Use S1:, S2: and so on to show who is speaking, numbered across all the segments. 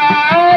S1: Música ah,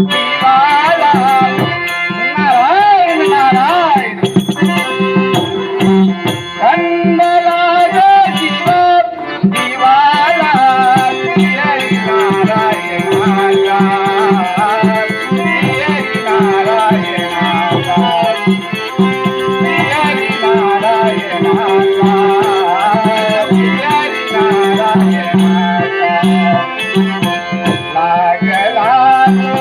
S1: नारायणारायण किती दिवला जय नारायणा मायाण जय नारायण मायाण माया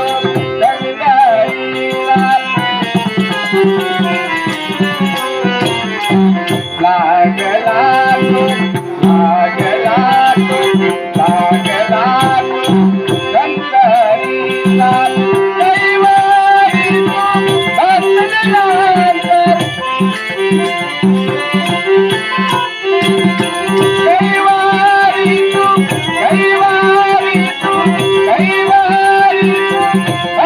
S1: Thank you.